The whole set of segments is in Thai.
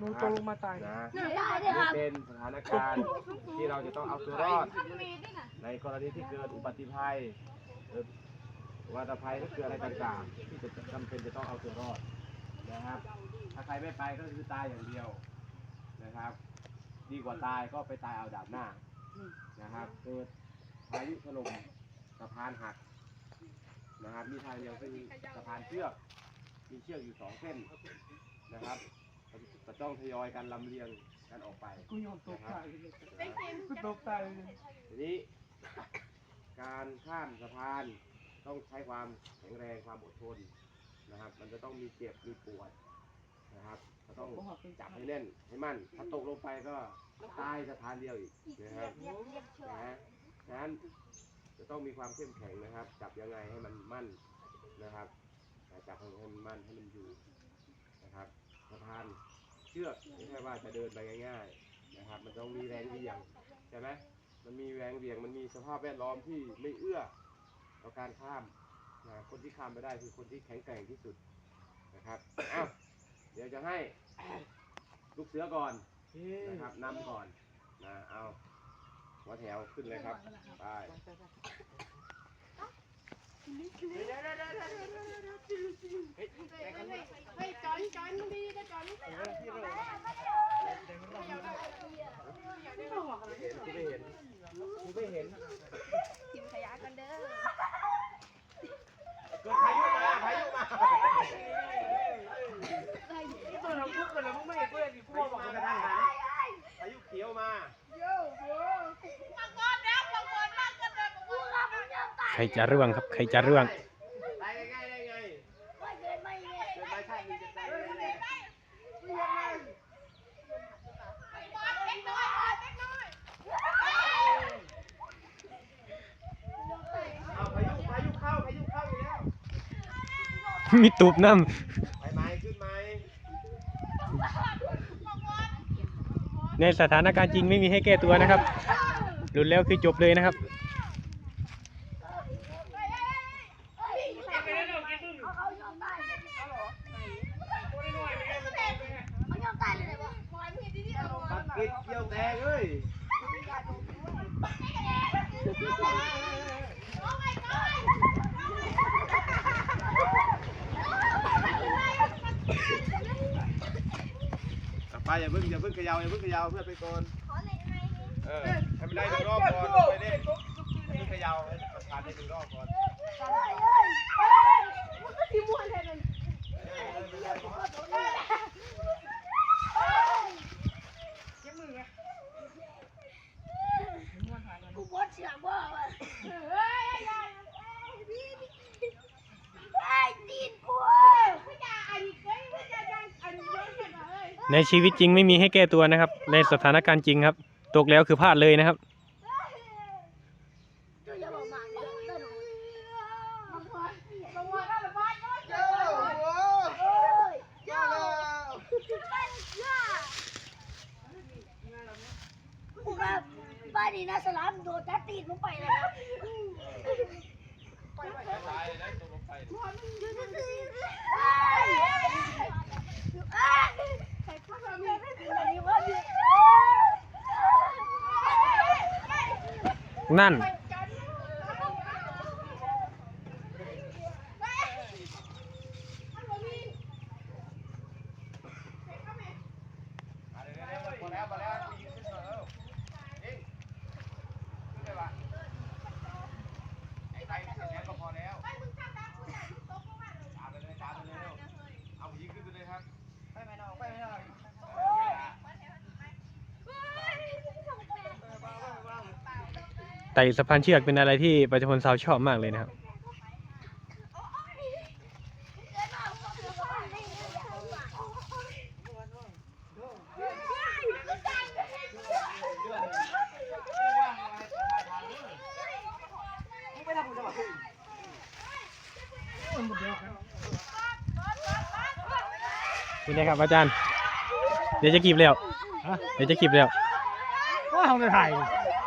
หนูตกลงมาตายนะได้เลยครับเป็นสถานการณ์ที่เราจะต้องเอาตัวรอด ในกรณีที่เกิดอุบัติภัยหรืออุบัติภัยถ้าเกิดอะไรต่างๆ ที่จะจำเป็นจะต้องเอาตัวรอดนะครับ ถ้าใครไม่ไปก็คือตายอย่างเดียวนะครับ ดีกว่าตายก็ไปตายเอาดาบหน้านะครับ เกิดพายุถล่มสะพานหักนะครับมีทางเดียวคือสะพานเชือก มีเชือกอยู่สองเส้นนะครับ จะต้องทยอยกันลำเลียงกันออกไป กูยอมตกนะคตารับยกูตกตายเลยทีนี้การข้ามสะพานต้องใช้ความแข็งแรงความอดทนนะครับ มันจะต้องมีเจ็บมีปวดนะครับก็ต้องจับให้แน่นให้มั่น ถ้าตกลงไปก็ตายสถานเดียวอีกนะครับนะฉะนั้นจะต้องมีความเข้มแข็งนะครับ จับยังไงให้มันมั่นนะครับจับให้มันมั่นให้มันอยู่นะครับสะพานเชือกไม่ใช่ว่าจะเดินไปง่าย ๆ นะครับ มันต้องมีแรงเหวี่ยงใช่ไหมมันมีแรงเหวี่ยงมันมีสภาพแวดล้อมที่ไม่เอื้อต่อการข้ามนะคนที่ข้ามไปได้คือคนที่แข็งแกร่งที่สุดนะครับอ้าวเดี๋ยวจะให้ลูกเสือก่อนนะครับนำก่อนนะเอาหัวแถวขึ้นเลยครับไป ไม่เห็นไม่เห็น กินขยะกันเด้อ เกิดพายุมาพายุมา ตัวเราพูดกันแล้วมึงไม่เห็นเพื่อนกู พายุ บอก มา กัน กระ ได้ ทันหันพายุเขียวมา ใค ครจะเรื่องครับ ใครจะเรื่องมีตูบน้ำในสถานการณ์จริงไม่มีให้แก้ตัวนะครับ หลุดแล้วคือจบเลยนะครับ เขายอมได้เขายอมตายเลยเหรอ ปักกิดเกี่ยวแตงเอ้ย กลับไปอย่าเพิ่งอย่าเพิ่งเขยาอย่าเพิ่งเขยาเพื่อนไปก่อนเออให้มันได้หนึ่งรอบก่อนไปเล่นอย่าเพิ่งเขยาให้มันผ่านได้หนึ่งรอบก่อน ที่ม้วนเลยมัน กูบดเสียงว่าว่ะไอ้ตีนกู ในชีวิตจริงไม่มีให้แก้ตัวนะครับ ในสถานการณ์จริงครับ ตกแล้วคือพลาดเลยนะครับจะอย่าบอกมาเนี่ยเต้นหนูกูครับบ้านนี้นะสลามโดดจัดตีนลงไปเลยครับใครพักเราไม่ได้เป็นอะไรวะเนี่ย นั่น มาเลยๆๆพอแล้วพอแล้วยิงขึ้นมาแล้วยิงขึ้นเลยวะไอ้ไปเสร็จแล้วก็พอแล้วตามไปเลยตามไปเลยเร็วเอายิงขึ้นไปเลยครับ ไปไหมน้องไปไหมน้อง ไต่สะพานเชือกเป็นอะไรที่ประชาชนชาวชอบมากเลยนะครับไม่ทำกูจะบอกมันหมดเดียวกันนี่นะครับอาจารย์ เดี๋ยวจะกีบแล้ว เดี๋ยวจะกีบแล้ว ว่าเขาจะถ่ายเขาจะเล่น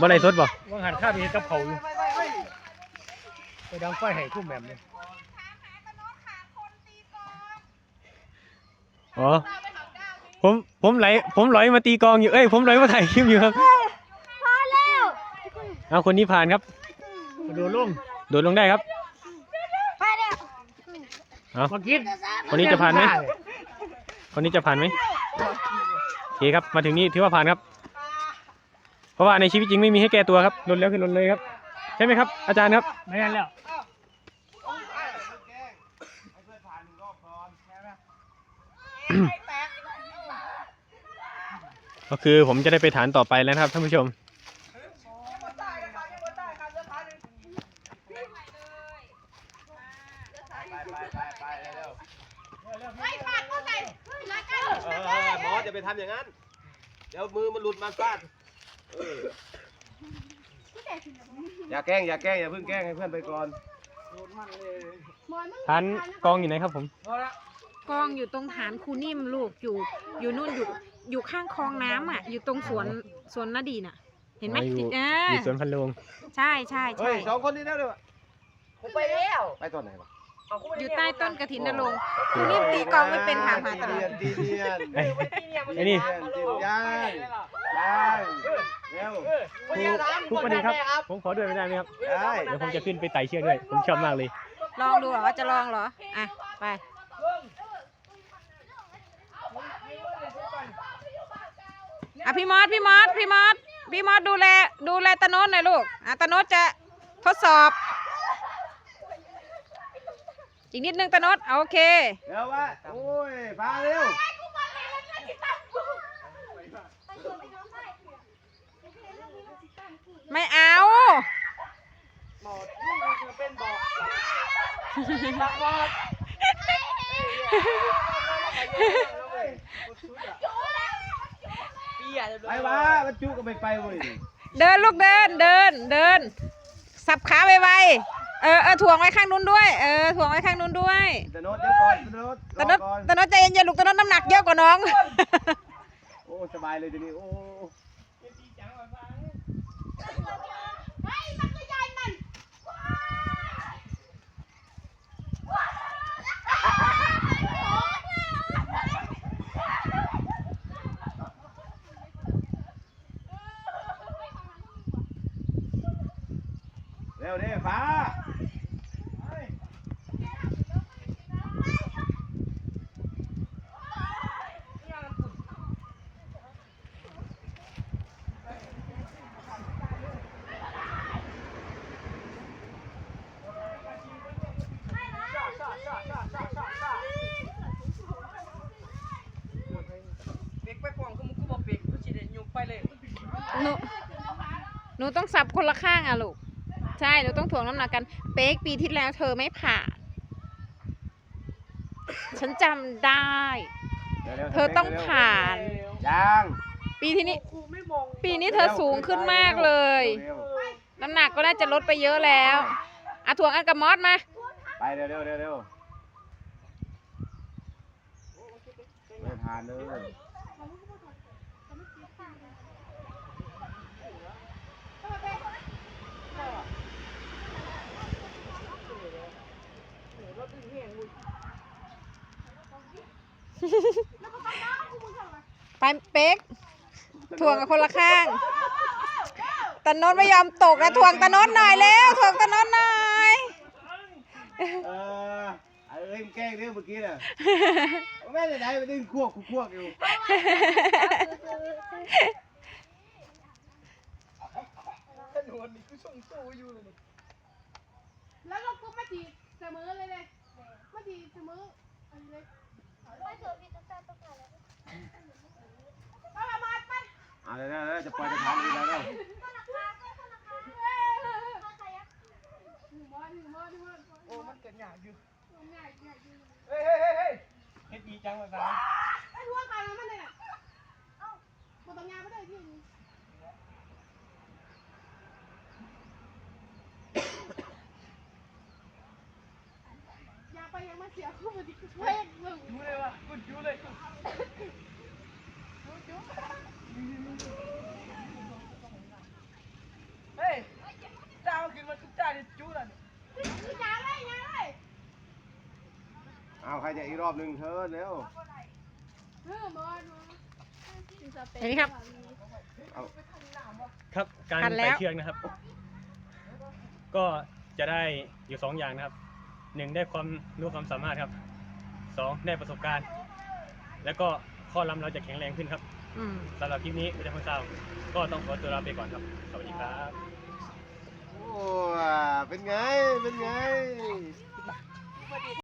บ่ไรสดบ่ว่างหันข้าไปเห็นกับเขาอยู่ไปดังไฟให้คุ้มแบบนี้อ๋อผมผมไหลผมไหลมาตีกลองอยู่เอ้ยผมไหลมาถ่ายคลิปอยู่ครับพอแล้วเอาคนนี้ผ่านครับกระโดดลงโดดลงได้ครับไปแล้วเอามากินคนนี้จะผ่านไหมคนนี้จะผ่านไหมโอเคครับมาถึงนี้ถือว่าผ่านครับเพ ราะว่าในชีวิตจริงไม่มีให้แก้ตัวครับลนแล้วคือลนเลยครับ ใช่ไหมครับ อาจารย์ครับ ไม่งั้นแล้วก็คือผมจะได้ไปฐานต่อไปแล้วนะครับท่านผู้ชม ไม่ปากก็ใส่รักกัน เออหมอจะไปทำอย่างนั้น เดี๋ยวมือมันหลุดมาฟาดเอออย่าแกล้งอย่าแกล้งอย่าเพิ่งแกล้งให้เพื่อนไปก่อนฐานกองอยู่ไหนครับผม กองอยู่ตรงฐานครูนิ่มลูกอยู่ อยู่นู่นอยู่อยู่ข้างคลองน้ำอะ อยู่ตรงสวนสวนนาดีน่ะ เห็นไหมอ๋ออยู่อ่าอยู่สวนพันโลงใช่ใช่เฮ้ใช่ยสองคนนี้แล้วเดี๋ยวไปแล้วไปตอนไหนวะอยู่ใต้ต้นกระถินนรงค์ครูนิ่มตีกลองไม่เป็นถามหาตลอด ตีเนียนไอ้ไอ้นี่ ตีเนียนตีย่างย่าง เร็วครูครูประเด็นครับ ผมขอด้วยไม่ได้ไหมครับ ได้ เดี๋ยวผมจะขึ้นไปไต่เชือกด้วย ผมชอบมากเลย ลองดูเหรอ จะลองเหรอ อะ ไปอะพี่มอสพี่มอสพี่มอสพี่มอสดูแลดูแลตาโนตหน่อยลูกอะตาโนตจะทดสอบ อีกนิดนึงตาโนตโอเคเร็ววะโอ้ยฟ้าเร็ว ไม่เอาไปวะมันจุก็ไม่ไปเว้ยเดินลูกเดินเดินเดิน สับขาไวๆเออเออถ่วงไว้ข้างนู้นด้วยเออถ่วงไว้ข้างนู้นด้วยตะโนดเดี๋ยวก่อนตะโนดรตาอโนตก่อนตาโนตใจเย็นๆลูกตาโนตน้ำหนักเยอะกว่าน้อง โอ้สบายเลยทีนี้โอ้ เร็วเด้ฟ้า เด็กไปพร้อมก็มึงกูบอกเปีกกูสิได้ยุกไปเลย หนูห นูต้องสับคนละข้างอะลูก ใช่ หนูต้องถ่วงน้ำหนักกัน เป๊กปีที่แล้วเธอไม่ผ่านฉันจำได้ร็วๆเธอต้องผ่าน ยังปีที่นี้กูไม่มองปีนี้เธอสูงขึ้นมากเลยเร็วน้ำหนักก็น่าจะลดไปเยอะแล้วอะถ่วงอันกับมอสมาๆไปเร็วเร็วเร็วเร็วไม่ผ่านเลย ไปเป๊กถ่วงกับคนละข้างตะโนนไม่ยอมตกนะถ่วงตะโนนหน่อยเร็วถ่วงตะโนนหน่อยเออไอ้เอ้ยมึงแกล้งเรื่องเมื่อกี้น่ะแม่ไหนไหนไปดึงควกคว กอยู่แล้วเราก็มาจีเสมอเลยเลยมาจีเสมออันนี้เลยไปเถอะพี่ตุ๊กตาตุ๊กตาแล้วไปละมาไปเอาเลยนะจะปล่อยจะทานอีกแล้วเนาะหนึ่งมอหนึ่งมอหนึ่งมอโอ้มันเกิดหยาบอยู่ง่ายง่ายอยู่เฮ้ยเฮ้ยเฮ้ยเฮ้ยเฮ็ดดีจังวะสาวไอ้หัวใครมันมันเลยน่ะเอ้าบนตรงงานไม่ได้ที่นี่อยากไปยังมาเสียคู่มาดิเฮ้ยมึง จูเลยวะกูจูเลยเฮ้ยเจ้าขึ้นมาทุกจ้าเนี่ยจูแล้วเนี่ย อย่า เลยอย่ยอีกรอบหนึ่งเธอเร็วเออบอลอันนี้ครับครับการพันแล้ว ไต่เชือกนะครับ ก็จะได้อยู่สองอย่างนะครับหนึ่งได้ความรู้ความสามารถครับสองได้ประสบการณ์ แล้วก็ข้อลำเราจะแข็งแรงขึ้นครับอืม สำหรับคลิปนี้วิดีโอของเราก็ต้องขอตัวลาไปก่อนครับสวัสดีครับ โอ้เป็นไงเป็นไง